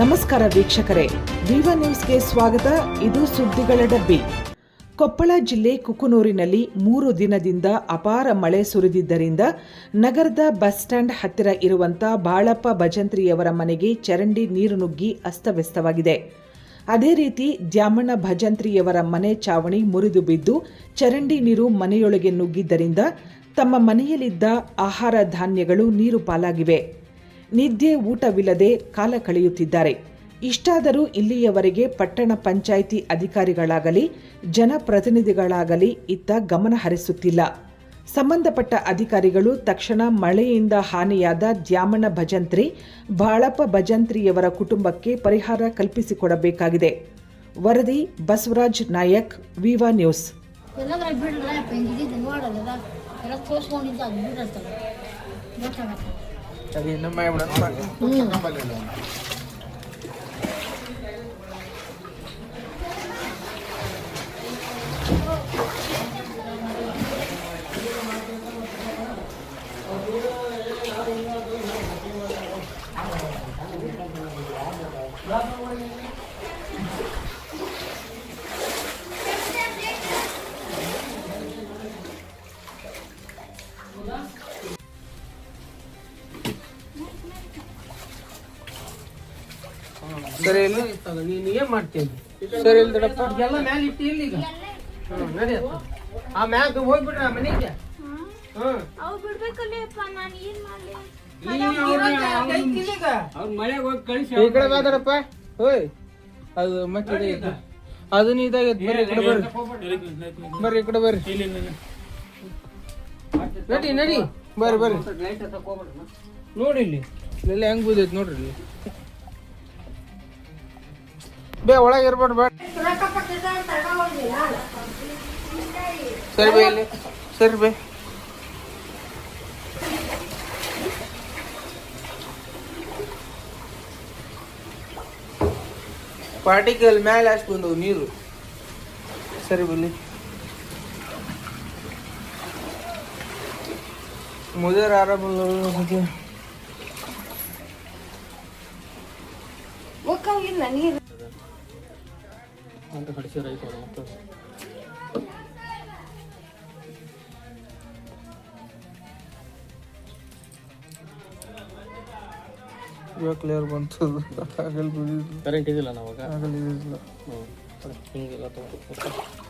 ನಮಸ್ಕಾರ ವೀಕ್ಷಕರೇ, ವಿವ ನ್ಯೂಸ್ಗೆ ಸ್ವಾಗತ. ಇದು ಸುದ್ದಿಗಳ ಡಬ್ಬಿ. ಕೊಪ್ಪಳ ಜಿಲ್ಲೆ ಕುಕುನೂರಿನಲ್ಲಿ ಮೂರು ದಿನದಿಂದ ಅಪಾರ ಮಳೆ ಸುರಿದಿದ್ದರಿಂದ ನಗರದ ಬಸ್ ಸ್ಟ್ಯಾಂಡ್ ಹತ್ತಿರ ಇರುವಂತ ಬಾಳಪ್ಪ ಭಜಂತ್ರಿಯವರ ಮನೆಗೆ ಚರಂಡಿ ನೀರು ನುಗ್ಗಿ ಅಸ್ತವ್ಯಸ್ತವಾಗಿದೆ. ಅದೇ ರೀತಿ ದ್ಯಾಮಣ್ಣ ಭಜಂತ್ರಿಯವರ ಮನೆ ಚಾವಣಿ ಮುರಿದು ಬಿದ್ದು ಚರಂಡಿ ನೀರು ಮನೆಯೊಳಗೆ ನುಗ್ಗಿದ್ದರಿಂದ ತಮ್ಮ ಮನೆಯಲ್ಲಿದ್ದ ಆಹಾರ ಧಾನ್ಯಗಳು ನೀರು ಪಾಲಾಗಿವೆ. ನಿದ್ದೆ ಊಟವಿಲ್ಲದೆ ಕಾಲ ಕಳೆಯುತ್ತಿದ್ದಾರೆ. ಇಷ್ಟಾದರೂ ಇಲ್ಲಿಯವರೆಗೆ ಪಟ್ಟಣ ಪಂಚಾಯಿತಿ ಅಧಿಕಾರಿಗಳಾಗಲಿ, ಜನಪ್ರತಿನಿಧಿಗಳಾಗಲಿ ಇತ್ತ ಗಮನ ಹರಿಸುತ್ತಿಲ್ಲ. ಸಂಬಂಧಪಟ್ಟ ಅಧಿಕಾರಿಗಳು ತಕ್ಷಣ ಮಳೆಯಿಂದ ಹಾನಿಯಾದ ದ್ಯಾಮಣ್ಣ ಭಜಂತ್ರಿ, ಬಾಳಪ್ಪ ಭಜಂತ್ರಿಯವರ ಕುಟುಂಬಕ್ಕೆ ಪರಿಹಾರ ಕಲ್ಪಿಸಿಕೊಡಬೇಕಾಗಿದೆ. ವರದಿ Basavaraj Nayak, viva news. Sabihin na Marlon. Hmm. ಸರಿ ಇಲ್ಲಿ ನೀನು ಏನ್ ಮಾಡ್ತೀನಿ ಸರಿ ಇಲ್ಲಿ ದೊಡ್ಡಪ್ಪ ಎಲ್ಲ ಮ್ಯಾಲ ಇಟ್ಟು ಇಲ್ಲಿ ಈಗ. ಹ್ಮ್ ನಡಿಯತ್ತ ಆ ಮ್ಯಾಗ ಹೋಗ್ಬಿಡ್ರ ಮನೆಗೆ. ಹ್ಮ್. ಅವು ಬಿಡ್ಬೇಕಲ್ಲಪ್ಪ ನಾನು ಏನ್ ಮಾಡ್ಲಿ? ಈ ಕಡೆ ಹೋಯ್. ಅದು ಮತ್ತೆ ಅದನ್ನ ಇದಾಗೈತೆ ಬರ್ರಿ ಈ ಕಡೆ ಬರ್ರಿ. ಬರ್ರಿ ಈ ಕಡೆ ಬರ್ರಿ. ನಡಿ ನಡಿ ಬರ್ರಿ ಬರ್ರಿ. ನೋಡಿ ಇಲ್ಲಿ. ಇಲ್ಲೆಲ್ಲ ಹೆಂಗ್ ಬೂದೈತಿ ನೋಡ್ರಿ ಇಲ್ಲಿ. ಬೇ, ಒಳಗೆ ಇರ್ಬೇಡ ಬೇಡ ಸರಿ ಪಾರ್ಟಿಕಲ್ ಮೇಲೆ ಅಷ್ಟು ಬಂದವು? ನೀರು. ಸರಿ ಬಲ್ಲಿ ಮುದೇರ್ ಆರಾಮ ನೀರು? ಅಂತ ಕಡಿಸಿ ರೈತ ಮತ್ತೆ ಇವಾಗ ಕ್ಲಿಯರ್ ಬಂತು. ಆಗಲ್ ಕರೆಂಟ್ ಇದಿಲ್ಲ ನಾವಾಗ ಆಗಲ್ ಇದಿಲ್ಲ. ಹ್ಞೂ ಹಿಂಗೆಲ್ಲ ತಗೊಂಡು